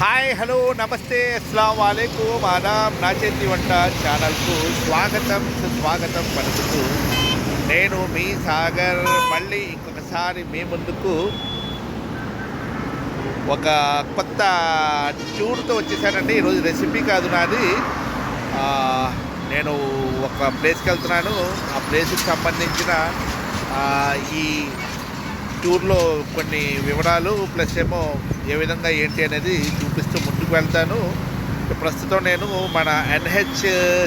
Hi hello నమస్తే అస్సలం వాలేకుమ్ ఆదాం నా చేతి వంట ఛానల్కు స్వాగతం సుస్వాగతం పలుకుతూ నేను మీ సాగర్. మళ్ళీ ఇంకొకసారి మీ ముందుకు ఒక కొత్త టూర్తో వచ్చేసానండి. ఈరోజు రెసిపీ కాదు నాది. నేను ఒక ప్లేస్కి వెళ్తున్నాను. ఆ ప్లేస్కి సంబంధించిన ఈ టూర్లో కొన్ని వివరాలు ప్లస్ ఏమో ఏ విధంగా ఏంటి అనేది చూపిస్తూ ముందుకు వెళ్తాను. ప్రస్తుతం నేను మన ఎన్హెచ్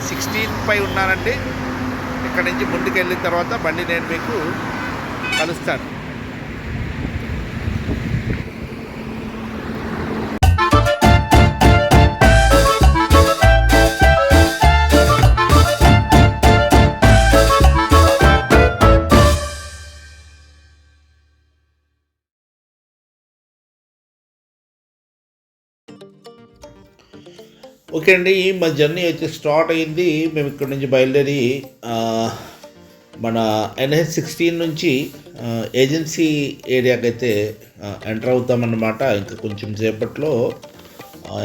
సిక్స్టీన్ పై ఉన్నానండి. ఇక్కడ నుంచి ముందుకు వెళ్ళిన తర్వాత మళ్ళీ నేను మీకు కలుస్తాను. ఓకే అండి మా జర్నీ అయితే స్టార్ట్ అయింది. మేము ఇక్కడ నుంచి బయలుదేరి మన ఎన్హెచ్ సిక్స్టీన్ నుంచి ఏజెన్సీ ఏరియాకి అయితే ఎంటర్ అవుతామన్నమాట. ఇంకా కొంచెం సేపట్లో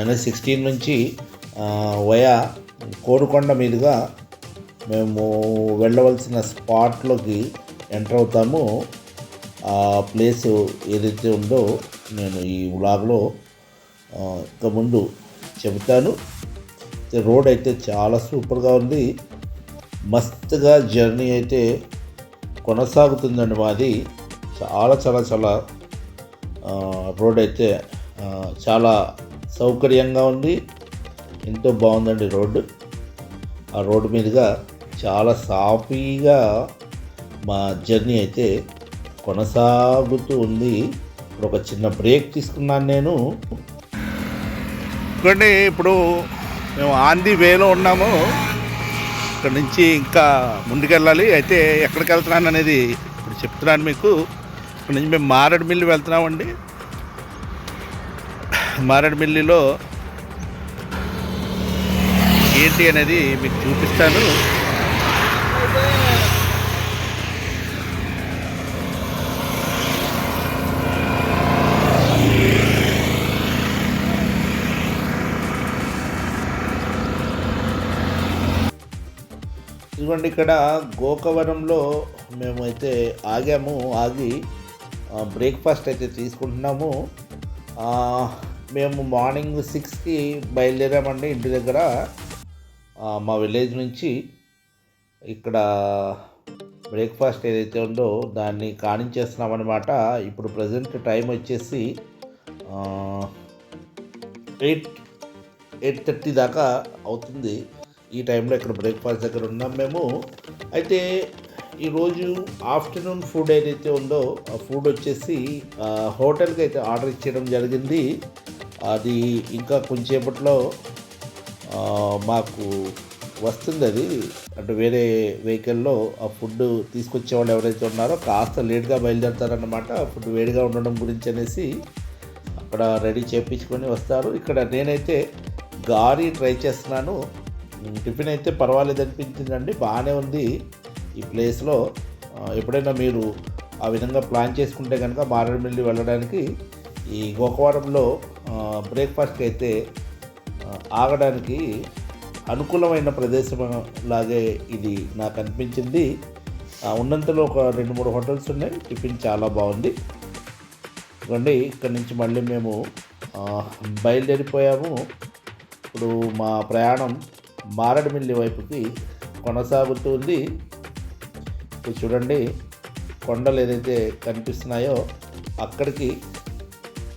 ఎన్హెచ్ సిక్స్టీన్ నుంచి వయా కోరుకొండ మీదుగా మేము వెళ్ళవలసిన స్పాట్లోకి ఎంటర్ అవుతాము. ఆ ప్లేస్ ఏదైతే ఉందో నేను ఈ వ్లాగ్లో ఆ, ఇక ముందు చెబుతాను. రోడ్ అయితే చాలా సూపర్గా ఉంది. మస్తుగా జర్నీ అయితే కొనసాగుతుందండి మాది. చాలా చాలా చాలా రోడ్ అయితే చాలా సౌకర్యంగా ఉంది. ఎంతో బాగుందండి రోడ్డు. ఆ రోడ్డు మీదుగా చాలా సాఫీగా మా జర్నీ అయితే కొనసాగుతూ ఉంది. ఇప్పుడు ఒక చిన్న బ్రేక్ తీసుకున్నాను నేను. ఇప్పుడు మేము ఆన్ ది వేలో ఉన్నాము. ఇక్కడ నుంచి ఇంకా ముందుకెళ్ళాలి. అయితే ఎక్కడికి వెళ్తున్నాను అనేది ఇప్పుడు చెప్తున్నాను మీకు. ఇక్కడ నుంచి మేము మారేడుమిల్లి వెళ్తున్నామండి. మారేడుమిల్లిలో ఏంటి అనేది మీకు చూపిస్తాను. ఇదిగోండి ఇక్కడ గోకవరంలో మేమైతే ఆగాము ఆగి బ్రేక్ఫాస్ట్ అయితే తీసుకుంటున్నాము. మేము మార్నింగ్ సిక్స్కి బయలుదేరామండి ఇంటి దగ్గర మా విలేజ్ నుంచి. ఇక్కడ బ్రేక్ఫాస్ట్ ఏదైతే ఉందో దాన్ని కానించేస్తున్నాం అనమాట ఇప్పుడు ప్రజెంట్ టైం వచ్చేసి ఎయిట్ ఎయిట్ థర్టీ దాకా అవుతుంది. ఈ టైంలో ఇక్కడ బ్రేక్ఫాస్ట్ దగ్గర ఉన్నాం మేము. అయితే ఈరోజు ఆఫ్టర్నూన్ ఫుడ్ ఏదైతే ఉందో ఆ ఫుడ్ వచ్చేసి హోటల్కి అయితే ఆర్డర్ ఇచ్చేయడం జరిగింది. అది ఇంకా కొంచెంసేపట్లో మాకు వస్తుంది అది. అంటే వేరే వెహికల్లో ఆ ఫుడ్ తీసుకొచ్చే వాళ్ళు ఎవరైతే ఉన్నారో కాస్త లేట్గా బయలుదేరతారన్నమాట. ఫుడ్ వేడిగా ఉండడం గురించి అనేసి అక్కడ రెడీ చేయించుకొని వస్తారు. ఇక్కడ నేనైతే గారి ట్రై చేస్తున్నాను. టిఫిన్ అయితే పర్వాలేదు అనిపించిందండి. బాగానే ఉంది. ఈ ప్లేస్లో ఎప్పుడైనా మీరు ఆ విధంగా ప్లాన్ చేసుకుంటే కనుక మారేడుమిల్లి వెళ్ళడానికి ఈ గోకవాడంలో బ్రేక్ఫాస్ట్కి అయితే ఆగడానికి అనుకూలమైన ప్రదేశం లాగే ఇది నాకు అనిపించింది. ఉన్నంతలో ఒక రెండు మూడు హోటల్స్ ఉన్నాయి. టిఫిన్ చాలా బాగుంది. ఇవ్వండి ఇక్కడ నుంచి మళ్ళీ మేము బయలుదేరిపోయాము. ఇప్పుడు మా ప్రయాణం మారడుమిల్లి వైపుకి కొనసాగుతుంది. ఇప్పుడు చూడండి కొండలు ఏదైతే కనిపిస్తున్నాయో అక్కడికి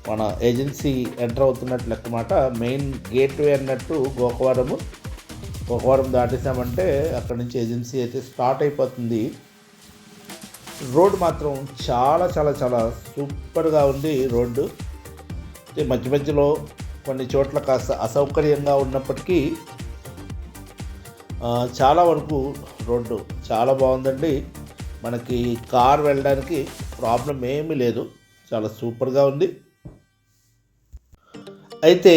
మన ఏజెన్సీ ఎంటర్ అవుతున్నట్లు లెక్కమాట మెయిన్ గేట్వే అన్నట్టు గోకవరము. గోకవరం దాటేసామంటే అక్కడ నుంచి ఏజెన్సీ అయితే స్టార్ట్ అయిపోతుంది. రోడ్ మాత్రం చాలా చాలా చాలా సూపర్గా ఉంది రోడ్డు. మధ్య మధ్యలో కొన్ని చోట్ల కాస్త అసౌకర్యంగా ఉన్నప్పటికీ చాలా వరకు రోడ్డు చాలా బాగుందండి. మనకి కార్ వెళ్ళడానికి ప్రాబ్లం ఏమీ లేదు. చాలా సూపర్గా ఉంది. అయితే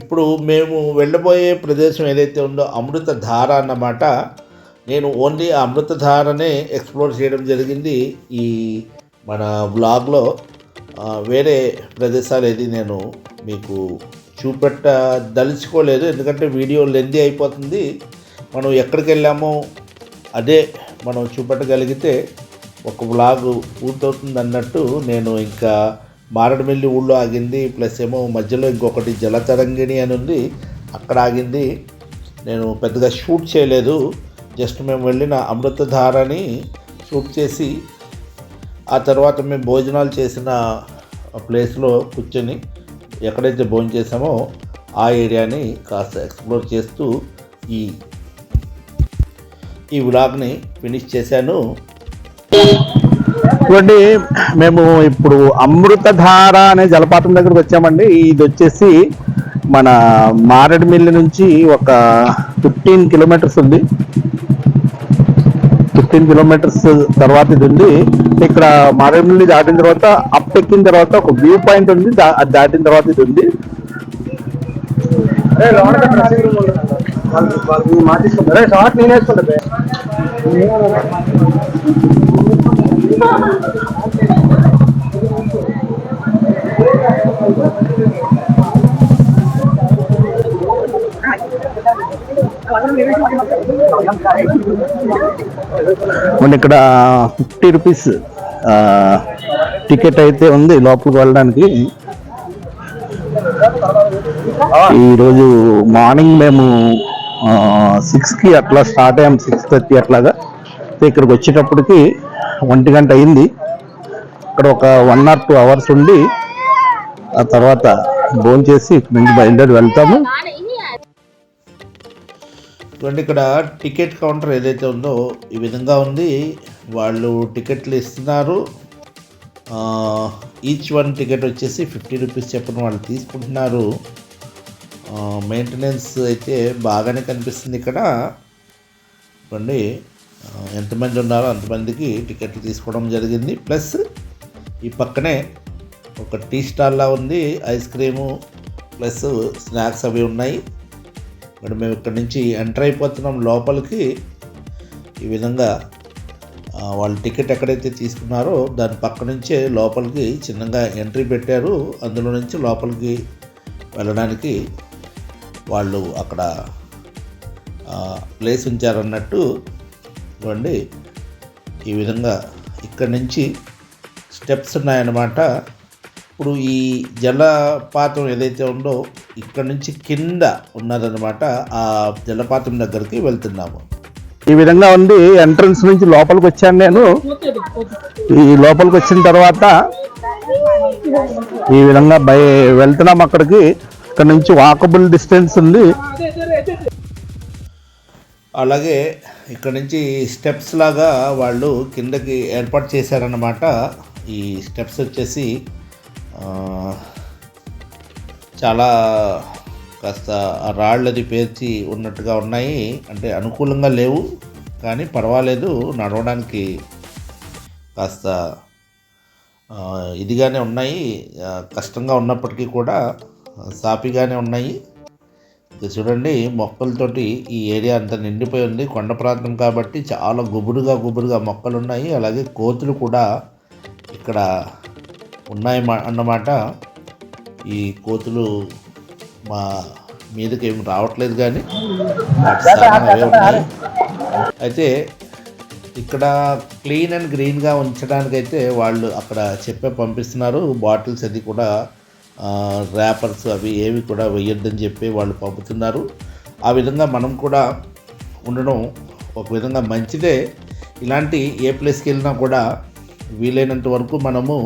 ఇప్పుడు మేము వెళ్ళబోయే ప్రదేశం ఏదైతే ఉందో అమృతధార అన్నమాట. నేను ఓన్లీ ఆ ఎక్స్ప్లోర్ చేయడం జరిగింది ఈ మన బ్లాగ్లో వేరే ప్రదేశాలు ఏది నేను మీకు చూపెట్ట దలుచుకోలేదు. ఎందుకంటే వీడియో లెందీ అయిపోతుంది. మనం ఎక్కడికి వెళ్ళామో అదే మనం చూపెట్టగలిగితే ఒక వ్లాగ్ పూర్తవుతుంది అన్నట్టు నేను ఇంకా మారడమిల్లి ఊళ్ళో ఆగింది. ప్లస్ ఏమో మధ్యలో ఇంకొకటి జలతరంగిణి అని ఉంది. అక్కడ ఆగింది. నేను పెద్దగా షూట్ చేయలేదు. జస్ట్ మేము వెళ్ళిన అమృతధారని షూట్ చేసి ఆ తర్వాత మేము భోజనాలు చేసిన ప్లేస్లో కూర్చొని ఎక్కడైతే భోజనం చేసామో ఆ ఏరియాని కాస్త ఎక్స్ప్లోర్ చేస్తూ ఈ ఈ వ్లాగ్ని ఫినిష్ చేశాను. చూడండి మేము ఇప్పుడు అమృతధార అనే జలపాతం దగ్గరకు వచ్చామండి. ఇది వచ్చేసి మన మారేడుమిల్లి నుంచి ఒక ఫిఫ్టీన్ కిలోమీటర్స్ ఉంది. ఫిఫ్టీన్ కిలోమీటర్స్ తర్వాత ఇది ఉంది. ఇక్కడ మారేడుమిల్లి దాటిన తర్వాత అప్ ఎక్కిన తర్వాత ఒక వ్యూ పాయింట్ ఉంది అది దాటిన తర్వాత ఇది ఉంది. షార్ట్ మన ఇక్కడ ఫిఫ్టీ రూపీస్ టికెట్ అయితే ఉంది లోపలికి వెళ్ళడానికి. ఈరోజు మార్నింగ్ మేము సిక్స్కి అట్లా స్టార్ట్ అయ్యాం సిక్స్ థర్టీ అట్లాగా. ఇక్కడికి వచ్చేటప్పటికి ఒంటి గంట అయింది. ఇక్కడ ఒక వన్ ఆర్ టూ అవర్స్ ఉండి ఆ తర్వాత భోంచేసి చేసి ఇక్కడ నుంచి బయలుదేరి వెళ్తాము. చూడండి ఇక్కడ టికెట్ కౌంటర్ ఏదైతే ఉందో ఈ విధంగా ఉంది. వాళ్ళు టికెట్లు ఇస్తున్నారు. ఈచ్ వన్ టికెట్ వచ్చేసి ఫిఫ్టీ రూపీస్ చెప్పిన వాళ్ళు తీసుకుంటున్నారు. మెయింటెనెన్స్ అయితే బాగానే కనిపిస్తుంది ఇక్కడ. చూడండి ఎంతమంది ఉన్నారో అంతమందికి టికెట్లు తీసుకోవడం జరిగింది. ప్లస్ ఈ పక్కనే ఒక టీ స్టాల్లా ఉంది. ఐస్ క్రీము ప్లస్ స్నాక్స్ అవి ఉన్నాయి. ఇక్కడ మేము ఇక్కడ నుంచి ఎంటర్ అయిపోతున్నాం లోపలికి. ఈ విధంగా వాళ్ళు టికెట్ ఎక్కడైతే తీసుకున్నారో దాని పక్క నుంచే లోపలికి చిన్నగా ఎంట్రీ పెట్టారు. అందులో నుంచి లోపలికి వెళ్ళడానికి వాళ్ళు అక్కడ ప్లేస్ ఉంచారన్నట్టు చూడండి. ఈ విధంగా ఇక్కడ నుంచి స్టెప్స్ ఉన్నాయన్నమాట. ఇప్పుడు ఈ జలపాతం ఏదైతే ఉందో ఇక్కడ నుంచి కింద ఉన్నదన్నమాట ఆ జలపాతం దగ్గరికి వెళ్తున్నాము. ఈ విధంగా ఉంది. ఎంట్రన్స్ నుంచి లోపలికి వచ్చాను నేను. ఈ లోపలికి వచ్చిన తర్వాత ఈ విధంగా బయ వెళ్తున్నాం అక్కడికి. ఇక్కడ నుంచి వాకబుల్ డిస్టెన్స్ ఉంది. అలాగే ఇక్కడ నుంచి స్టెప్స్ లాగా వాళ్ళు కిందకి ఏర్పాటు చేశారన్నమాట. ఈ స్టెప్స్ వచ్చేసి చాలా కాస్త రాళ్ళది పేర్చి ఉన్నట్టుగా ఉన్నాయి. అంటే అనుకూలంగా లేవు కానీ పర్వాలేదు. నడవడానికి కాస్త ఇదిగానే ఉన్నాయి. కష్టంగా ఉన్నప్పటికీ కూడా సాపిగానే ఉన్నాయి. ఇది చూడండి మొక్కలతోటి ఈ ఏరియా అంతా నిండిపోయి ఉంది. కొండ ప్రాంతం కాబట్టి చాలా గుబురుగా గుబురుగా మొక్కలు ఉన్నాయి అలాగే కోతులు కూడా ఇక్కడ ఉన్నాయి అన్నమాట. ఈ కోతులు మా మీదకి ఏమి రావట్లేదు కానీ అయితే ఇక్కడ క్లీన్ అండ్ గ్రీన్గా ఉంచడానికైతే వాళ్ళు అక్కడ చెప్పే పంపిస్తున్నారు. బాటిల్స్ అది కూడా ర్యాపర్స్ అవి ఏవి కూడా వేయొద్దని చెప్పి వాళ్ళు పంపుతున్నారు. ఆ విధంగా మనం కూడా ఉండడం ఒక విధంగా మంచిదే. ఇలాంటి ఏ ప్లేస్కి వెళ్ళినా కూడా వీలైనంత వరకు మనము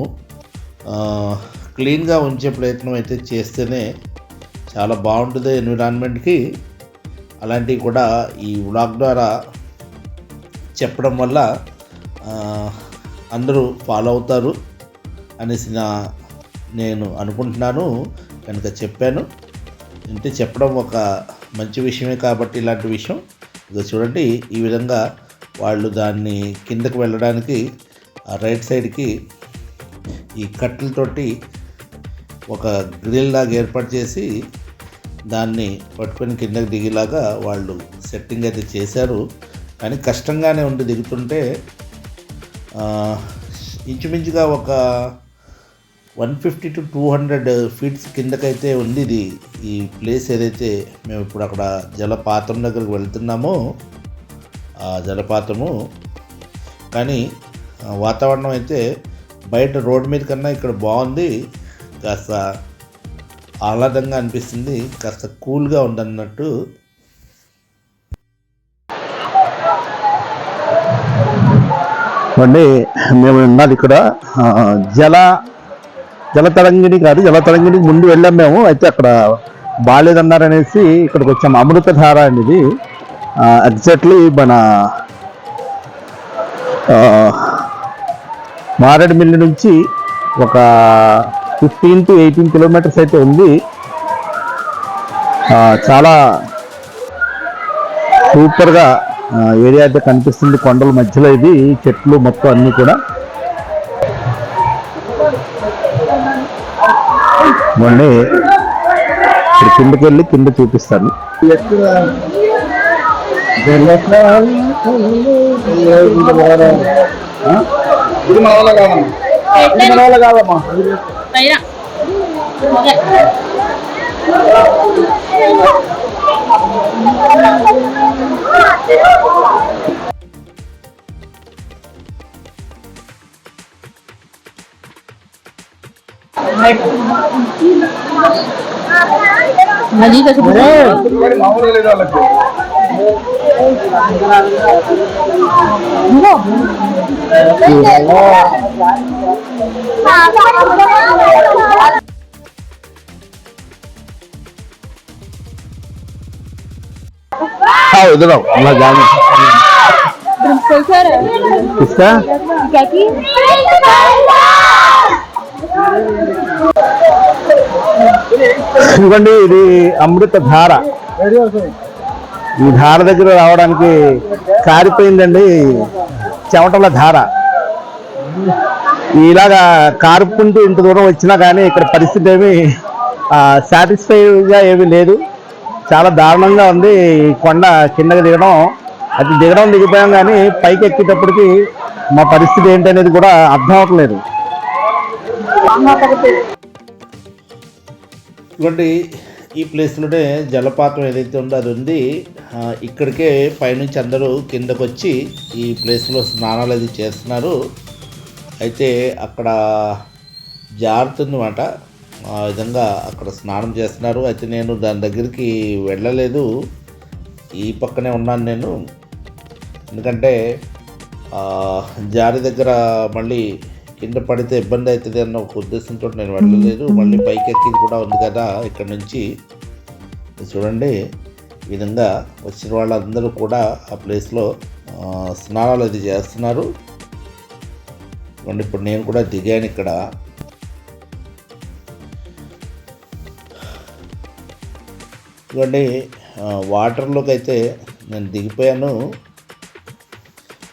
క్లీన్గా ఉంచే ప్రయత్నం అయితే చేస్తేనే చాలా బాగుంటుంది ఎన్విరాన్మెంట్కి. అలాంటివి కూడా ఈ వ్లాగ్ ద్వారా చెప్పడం వల్ల అందరూ ఫాలో అవుతారు అనేసి నా నేను అనుకుంటున్నాను కనుక చెప్పాను. అంటే చెప్పడం ఒక మంచి విషయమే కాబట్టి ఇలాంటి విషయం. ఇక చూడండి ఈ విధంగా వాళ్ళు దాన్ని కిందకు వెళ్ళడానికి రైట్ సైడ్కి ఈ కట్టెలతోటి ఒక గ్రిల్ లాగా ఏర్పాటు చేసి దాన్ని పట్టుకొని కిందకి దిగేలాగా వాళ్ళు సెట్టింగ్ అయితే చేశారు. కానీ కష్టంగానే ఉండి దిగుతుంటే ఇంచుమించుగా ఒక one fifty to two hundred feets కిందకైతే ఉంది ఇది. ఈ ప్లేస్ ఏదైతే మేము ఇప్పుడు అక్కడ జలపాతం దగ్గరికి వెళ్తున్నామో ఆ జలపాతము. కానీ వాతావరణం అయితే బయట రోడ్ మీద కన్నా ఇక్కడ బాగుంది. కాస్త ఆహ్లాదంగా అనిపిస్తుంది కాస్త కూల్గా ఉందన్నట్టు. అండి మేము ఉన్నది ఇక్కడ జల జల తరంగిణి కాదు జల తరంగిణి ముందు వెళ్ళాం మేము. అయితే అక్కడ బాగాలేదన్నారనేసి ఇక్కడికి వచ్చాము అమృతధార అనేది ఎగ్జాక్ట్లీ మన మారేడుమిల్లి నుంచి ఒక ఫిఫ్టీన్ టు ఎయిటీన్ కిలోమీటర్స్ అయితే ఉంది. చాలా సూపర్గా ఏరియా అయితే కనిపిస్తుంది కొండల మధ్యలో ఇది చెట్లు మొత్తం అన్నీ కూడా. మళ్ళీ ఇక్కడ కిందకి వెళ్ళి కింద చూపిస్తాను. కావాలమ్మా మన వల్ల కాదమ్మా ఇది మన వల్ల కాదమ్మా పైన అదే అది कसं మరి మామూలుగా లేదు వాళ్ళకి ఇదిలో అలా కానీ सर ఇస్తా क्या की ఇదిగోండి ఇది అమృత ధార. ఈ ధార దగ్గర రావడానికి కారిపోయిందండి చెమటల ధార. ఇలాగా కారుకుంటూ ఇంత దూరం వచ్చినా కానీ ఇక్కడ పరిస్థితి ఏమి సాటిస్ఫైగా ఏమీ లేదు. చాలా దారుణంగా ఉంది కొండ కిందకి దిగడం. అది దిగడం దిగిపోయాం కానీ పైకి ఎక్కేటప్పటికి మా పరిస్థితి ఏంటనేది కూడా అర్థం అవట్లేదు. ఇవ్వండి ఈ ప్లేస్లోనే జలపాతం ఏదైతే ఉందో అది ఉంది ఇక్కడికే పైనుంచి అందరూ కిందకు వచ్చి ఈ ప్లేస్లో స్నానాలు అది చేస్తున్నారు. అయితే అక్కడ జారుతుందన్నమాట ఆ విధంగా అక్కడ స్నానం చేస్తున్నారు. అయితే నేను దాని దగ్గరికి వెళ్ళలేదు. ఈ పక్కనే ఉన్నాను నేను. ఎందుకంటే జారి దగ్గర మళ్ళీ కింద పడితే ఇబ్బంది అవుతుంది అన్న ఒక ఉద్దేశంతో నేను వెళ్ళలేదు. మళ్ళీ పైకి ఎక్కింది కూడా ఉంది కదా ఇక్కడ నుంచి. చూడండి ఈ విధంగా వచ్చిన వాళ్ళందరూ కూడా ఆ ప్లేస్లో స్నానాలు అది చేస్తున్నారు. ఇప్పుడు నేను కూడా దిగాను ఇక్కడ. ఇవ్వండి వాటర్లోకి అయితే నేను దిగిపోయాను.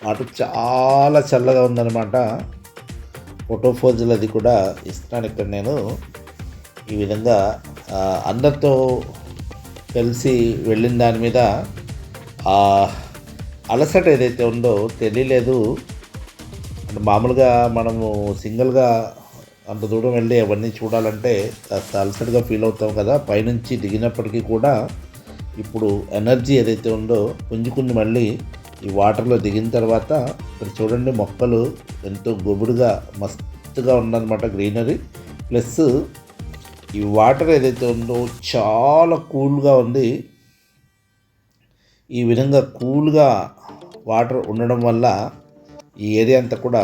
వాటర్ చాలా చల్లగా ఉందన్నమాట. ఫోటో ఫోజులు అది కూడా ఇస్తున్నాను ఇక్కడ నేను. ఈ విధంగా అందరితో కలిసి వెళ్ళిన దాని మీద అలసట ఏదైతే ఉందో తెలియలేదు. అంటే మామూలుగా మనము సింగిల్గా అంత దూరం వెళ్ళి అవన్నీ చూడాలంటే కాస్త అలసటగా ఫీల్ అవుతాం కదా. పైనుంచి దిగినప్పటికీ కూడా ఇప్పుడు ఎనర్జీ ఏదైతే ఉందో పుంజుకుని మళ్ళీ ఈ వాటర్లో దిగిన తర్వాత ఇక్కడ చూడండి మొక్కలు ఎంతో గొబుడుగా మస్తుగా ఉందన్నమాట గ్రీనరీ. ప్లస్ ఈ వాటర్ ఏదైతే ఉందో చాలా కూల్గా ఉంది. ఈ విధంగా కూల్గా వాటర్ ఉండడం వల్ల ఈ ఏరియా అంతా కూడా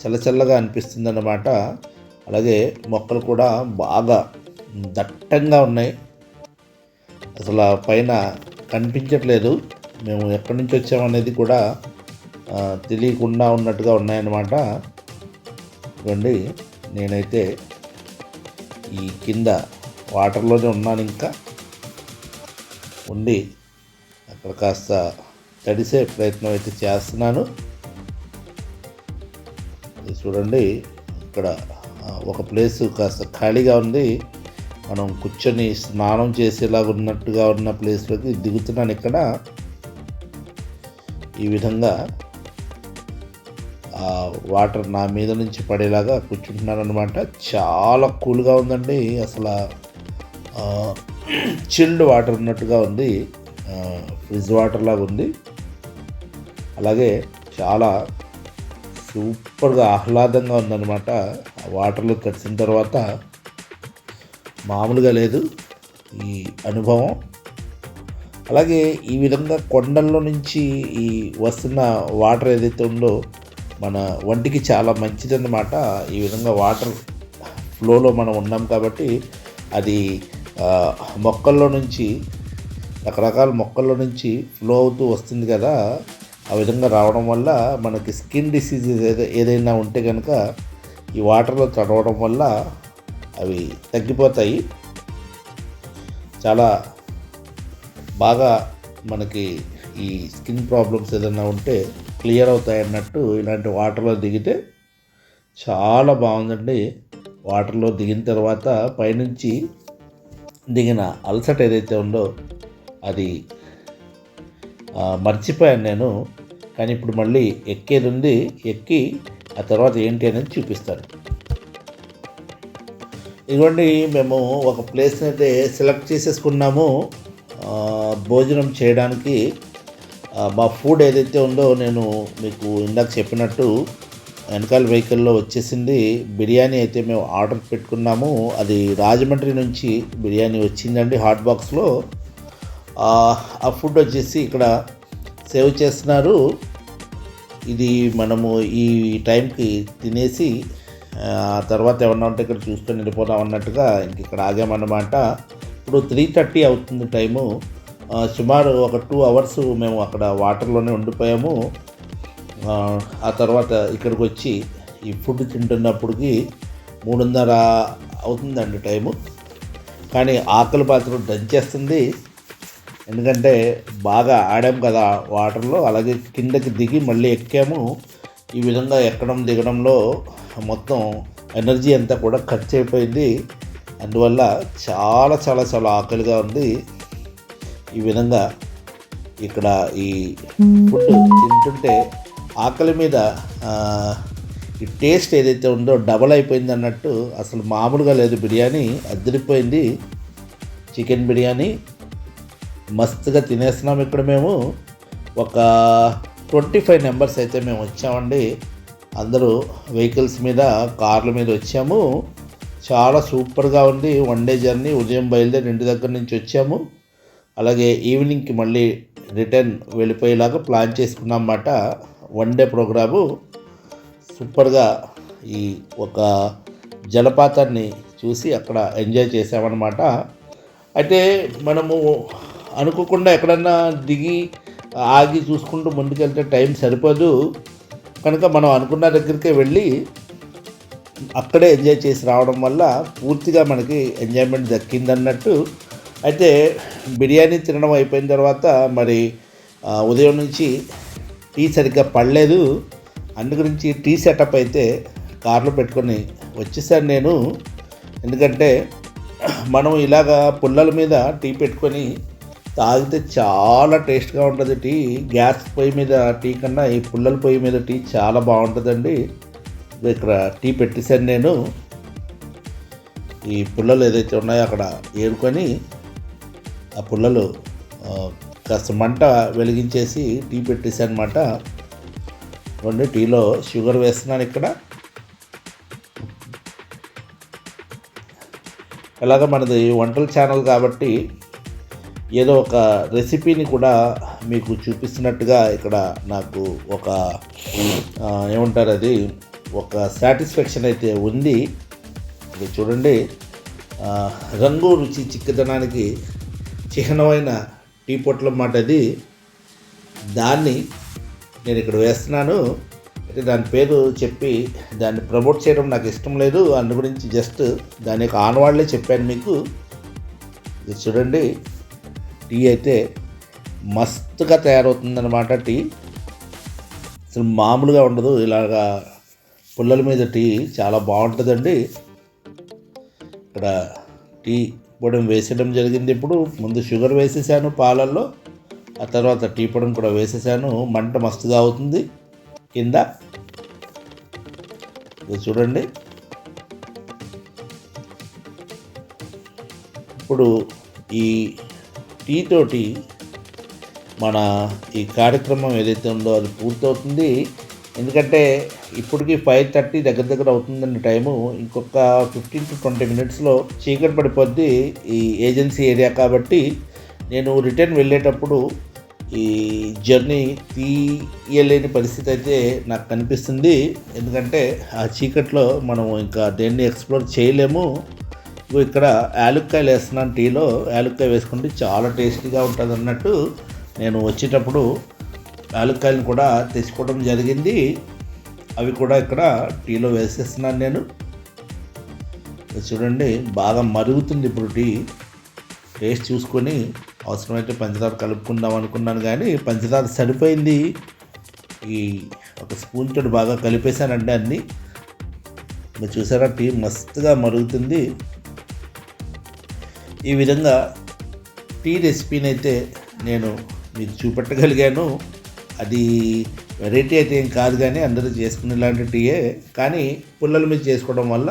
చల్లచల్లగా అనిపిస్తుంది అన్నమాట అలాగే మొక్కలు కూడా బాగా దట్టంగా ఉన్నాయి. అసలు ఆ పైన కనిపించట్లేదు. మేము ఎక్కడి నుంచి వచ్చామనేది కూడా తెలియకుండా ఉన్నట్టుగా ఉన్నాయన్నమాట. ఇవ్వండి నేనైతే ఈ కింద వాటర్లోనే ఉన్నాను ఇంకా. ఉండి అక్కడ కాస్త తడిసే ప్రయత్నం అయితే చేస్తున్నాను. చూడండి ఇక్కడ ఒక ప్లేస్ కాస్త ఖాళీగా ఉంది. మనం కూర్చొని స్నానం చేసేలాగా ఉన్నట్టుగా ఉన్న ప్లేస్లోకి దిగుతున్నాను ఇక్కడ. ఈ విధంగా వాటర్ నా మీద నుంచి పడేలాగా కూర్చుంటున్నాను అనమాట చాలా కూల్గా ఉందండి. అసలు చిల్డ్ వాటర్ ఉన్నట్టుగా ఉంది. ఫ్రిడ్జ్ వాటర్ లాగా ఉంది. అలాగే చాలా సూపర్గా ఆహ్లాదంగా ఉందన్నమాట. ఆ వాటర్లో తడిసిన తర్వాత మామూలుగా లేదు. ఈ అనుభవం అలాగే ఈ విధంగా కొండల్లో నుంచి ఈ వస్తున్న వాటర్ ఏదైతే ఉందో మన వంటికి చాలా మంచిదన్నమాట. ఈ విధంగా వాటర్ ఫ్లోలో మనం ఉన్నాం కాబట్టి అది మొక్కల్లో నుంచి రకరకాల మొక్కల్లో నుంచి ఫ్లో అవుతూ వస్తుంది కదా. ఆ విధంగా రావడం వల్ల మనకి స్కిన్ డిసీజెస్ ఏదో ఏదైనా ఉంటే కనుక ఈ వాటర్లో తడవడం వల్ల అవి తగ్గిపోతాయి. చాలా బాగా మనకి ఈ స్కిన్ ప్రాబ్లమ్స్ ఏదైనా ఉంటే క్లియర్ అవుతాయి అన్నట్టు ఇలాంటి వాటర్లో దిగితే చాలా బాగుందండి. వాటర్లో దిగిన తర్వాత పైనుంచి దిగిన అలసట ఏదైతే ఉందో అది మర్చిపోయాను నేను. కానీ ఇప్పుడు మళ్ళీ ఎక్కేది ఉంది. ఎక్కి ఆ తర్వాత ఏంటి అనేది చూపిస్తాను. ఇదిగోండి మేము ఒక ప్లేస్ని అయితే సెలెక్ట్ చేసేసుకున్నాము. భోజనం చేయడానికి మా ఫుడ్ ఏదైతే ఉందో నేను మీకు ఇందాక చెప్పినట్టు వెనకాల వెహికల్లో వచ్చేసింది. బిర్యానీ అయితే మేము ఆర్డర్ పెట్టుకున్నాము. అది రాజమండ్రి నుంచి బిర్యానీ వచ్చిందండి హాట్ బాక్స్లో. ఆ ఫుడ్ వచ్చేసి ఇక్కడ సేవ్ చేస్తున్నారు. ఇది మనము ఈ టైంకి తినేసి తర్వాత ఏమన్నా ఉంటే ఇక్కడ చూసుకొని వెళ్ళిపోదాం అన్నట్టుగా ఇంక ఇక్కడ ఆగామన్నమాట. ఇప్పుడు త్రీ థర్టీ అవుతుంది టైము. సుమారు ఒక టూ అవర్స్ మేము అక్కడ వాటర్లోనే ఉండిపోయాము. ఆ, తర్వాత ఇక్కడికి వచ్చి ఈ ఫుడ్ తింటున్నప్పటికి మూడున్నర అవుతుందండి టైము. కానీ ఆకలి పాత్ర దంచేస్తుంది. ఎందుకంటే బాగా ఆడాము కదా వాటర్లో. అలాగే కిందకి దిగి మళ్ళీ ఎక్కాము. ఈ విధంగా ఎక్కడం దిగడంలో మొత్తం ఎనర్జీ అంతా కూడా ఖర్చు అయిపోయింది. అందువల్ల చాలా చాలా చాలా ఆకలిగా ఉంది ఈ విధంగా ఇక్కడ ఈ ఫుడ్ తింటుంటే ఆకలి మీద ఈ టేస్ట్ ఏదైతే ఉందో డబల్ అయిపోయింది అన్నట్టు అసలు మామూలుగా లేదు. బిర్యానీ అద్దరిపోయింది చికెన్ బిర్యానీ మస్తుగా తినేస్తున్నాం ఇక్కడ మేము. ఒక ట్వంటీ ఫైవ్ నెంబర్స్ అయితే మేము వచ్చామండి. అందరూ వెహికల్స్ మీద కార్ల మీద వచ్చాము. చాలా సూపర్గా ఉంది. వన్ డే జర్నీ ఉదయం బయలుదేరి ఇంటి దగ్గర నుంచి వచ్చాము. అలాగే ఈవినింగ్కి మళ్ళీ రిటర్న్ వెళ్ళిపోయేలాగా ప్లాన్ చేసుకున్నాం అన్నమాట. One day programme. సూపర్గా ఈ ఒక జలపాతాన్ని చూసి అక్కడ ఎంజాయ్ చేసామన్నమాట అయితే మనము అనుకోకుండా ఎక్కడన్నా దిగి ఆగి చూసుకుంటూ ముందుకెళ్తే టైం సరిపోదు. కనుక మనం అనుకున్న దగ్గరికే వెళ్ళి అక్కడే ఎంజాయ్ చేసి రావడం వల్ల పూర్తిగా మనకి ఎంజాయ్మెంట్ దక్కిందన్నట్టు. అయితే బిర్యానీ తినడం అయిపోయిన తర్వాత మరి ఉదయం నుంచి టీ సరిగ్గా పడలేదు. అందు గురించి టీ సెటప్ అయితే కార్లో పెట్టుకొని వచ్చేసాను నేను. ఎందుకంటే మనం ఇలాగా పుల్లల మీద టీ పెట్టుకొని తాగితే చాలా టేస్ట్గా ఉంటుంది టీ. గ్యాస్ పొయ్యి మీద టీ కన్నా ఈ పుల్లల పొయ్యి మీద టీ చాలా బాగుంటుందండి. ఇక్కడ టీ పెట్టేశాను నేను. ఈ పుల్లలు ఏదైతే ఉన్నాయో అక్కడ ఏరుకొని ఆ పుల్లలు కాస్త మంట వెలిగించేసి టీ పెట్టేశాను అనమాట రెండు టీలో షుగర్ వేస్తున్నాను ఇక్కడ. ఎలాగ మనది వంటల ఛానల్ కాబట్టి ఏదో ఒక రెసిపీని కూడా మీకు చూపిస్తున్నట్టుగా ఇక్కడ నాకు ఒక ఏమంటారు అది? ఒక సాటిస్ఫాక్షన్ అయితే ఉంది. ఇది చూడండి. రంగు రుచి చిక్కదనానికి చిహ్నమైన టీ పొట్ల మాట అది. దాన్ని నేను ఇక్కడ వేస్తున్నాను. అయితే దాని పేరు చెప్పి దాన్ని ప్రమోట్ చేయడం నాకు ఇష్టం లేదు. అందు గురించి జస్ట్ దాని యొక్క ఆనవాళ్ళే చెప్పాను మీకు. ఇది చూడండి. టీ అయితే మస్తుగా తయారవుతుందన్నమాట టీ. అసలు మామూలుగా ఉండదు. ఇలాగా పుల్లల మీద టీ చాలా బాగుంటుందండి. ఇక్కడ టీ పొడిని వేసేయడం జరిగింది ఇప్పుడు. ముందు షుగర్ వేసేసాను పాలల్లో. ఆ తర్వాత టీ పొడిని కూడా వేసేసాను. మంట మస్తుగా అవుతుంది కింద ఇది చూడండి. ఇప్పుడు ఈ టీ తోటి మన ఈ కార్యక్రమం ఏదైతే ఉందో అది పూర్తవుతుంది. ఎందుకంటే ఇప్పటికి ఫైవ్ థర్టీ దగ్గర దగ్గర అవుతుందండి టైము. ఇంకొక ఫిఫ్టీన్ టు ట్వంటీ మినిట్స్లో చీకటి పడిపోద్ది ఈ ఏజెన్సీ ఏరియా కాబట్టి నేను రిటర్న్ వెళ్ళేటప్పుడు ఈ జర్నీ తీయలేని పరిస్థితి అయితే నాకు కనిపిస్తుంది. ఎందుకంటే ఆ చీకట్లో మనం ఇంకా దేన్ని ఎక్స్ప్లోర్ చేయలేము. ఇక్కడ యాలుక్కాయలు వేస్తున్నాను టీలో యాలుక్కాయ వేసుకుంటే చాలా టేస్టీగా ఉంటుంది అన్నట్టు నేను వచ్చేటప్పుడు యాలక్కాయలను కూడా తెచ్చుకోవడం జరిగింది. అవి కూడా ఇక్కడ టీలో వేసేస్తున్నాను నేను. చూడండి బాగా మరుగుతుంది ఇప్పుడు టీ. టేస్ట్ చూసుకొని అవసరమైతే పంచదార కలుపుకుందాం అనుకున్నాను కానీ పంచదార సరిపోయింది. ఈ ఒక స్పూన్ తోటి బాగా కలిపేశానండి అన్నీ. మీరు చూసారా టీ మస్తుగా మరుగుతుంది. ఈ విధంగా టీ రెసిపీని అయితే నేను మీకు చూపెట్టగలిగాను. అది వెరైటీ అయితే ఏం కాదు కానీ అందరూ చేసుకునే లాంటి టీయే. కానీ పుల్లల మీద చేసుకోవడం వల్ల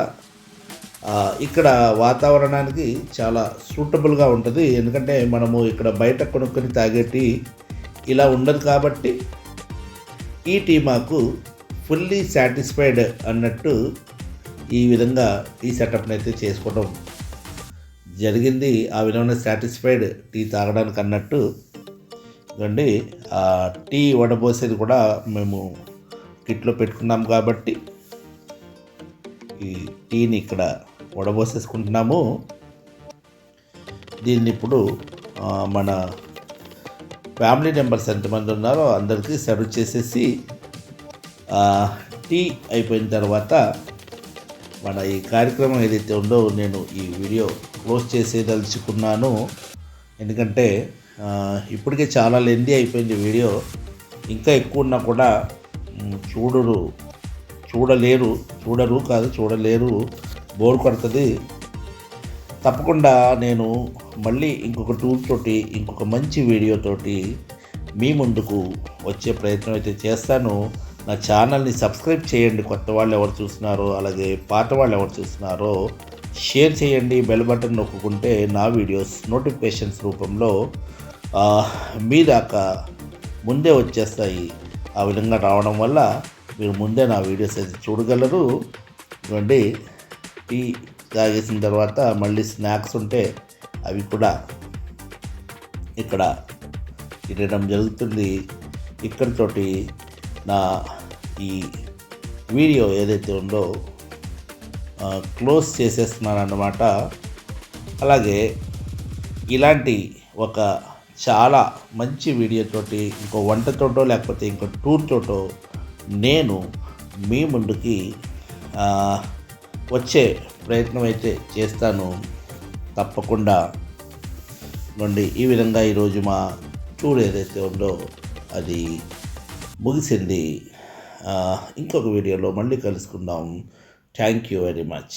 ఇక్కడ వాతావరణానికి చాలా సూటబుల్గా ఉంటుంది. ఎందుకంటే మనము ఇక్కడ బయట కొనుక్కొని తాగే టీ ఇలా ఉండదు కాబట్టి ఈ టీ మాకు ఫుల్లీ సాటిస్ఫైడ్ అన్నట్టు ఈ విధంగా ఈ సెటప్ని అయితే చేసుకోవడం జరిగింది. ఆ విధమైన సాటిస్ఫైడ్ టీ తాగడానికి అన్నట్టు అండి ఆ టీ వడబోసేది కూడా మేము కిట్లో పెట్టుకున్నాం కాబట్టి ఈ టీని ఇక్కడ వడబోసేసుకుంటున్నాము. దీన్ని ఇప్పుడు మన ఫ్యామిలీ మెంబర్స్ ఎంతమంది ఉన్నారో అందరికీ సర్వ్ చేసేసి టీ అయిపోయిన తర్వాత మన ఈ కార్యక్రమం ఏదైతే ఉందో నేను ఈ వీడియో క్లోజ్ చేసేదలుచుకున్నాను. ఎందుకంటే ఇప్పటికే చాలా లెందీ అయిపోయింది వీడియో. ఇంకా ఎక్కువ ఉన్నా కూడా చూడరు. చూడలేరు. చూడరు కాదు చూడలేరు. బోర్ కొడుతుంది. తప్పకుండా నేను మళ్ళీ ఇంకొక టూర్ తోటి ఇంకొక మంచి వీడియోతోటి మీ ముందుకు వచ్చే ప్రయత్నం అయితే చేస్తాను. నా ఛానల్ని సబ్స్క్రైబ్ చేయండి. కొత్త వాళ్ళు ఎవరు చూస్తున్నారో అలాగే పాత వాళ్ళు ఎవరు చూస్తున్నారో షేర్ చేయండి. బెల్ బటన్ నొక్కుంటే నా వీడియోస్ నోటిఫికేషన్స్ రూపంలో మీ దాకా ముందే వచ్చేస్తాయి ఆ విధంగా రావడం వల్ల మీరు ముందే నా వీడియోస్ అయితే చూడగలరు. ఇవ్వండి టీ తాగేసిన తర్వాత మళ్ళీ స్నాక్స్ ఉంటే అవి కూడా ఇక్కడ తినడం జరుగుతుంది. ఇక్కడితోటి నా ఈ వీడియో ఏదైతే ఉందో క్లోజ్ చేసేస్తున్నాను అన్నమాట అలాగే ఇలాంటి ఒక చాలా మంచి వీడియోతోటి ఇంకో వంటతోటో లేకపోతే ఇంకో టూర్ తోటో నేను మీ ముందుకి వచ్చే ప్రయత్నం అయితే చేస్తాను. తప్పకుండా నుండి ఈ విధంగా ఈరోజు మా టూర్ ఏదైతే ఉందో అది ముగిసింది. ఇంకొక వీడియోలో మళ్ళీ కలుసుకుందాం. Thank you very much.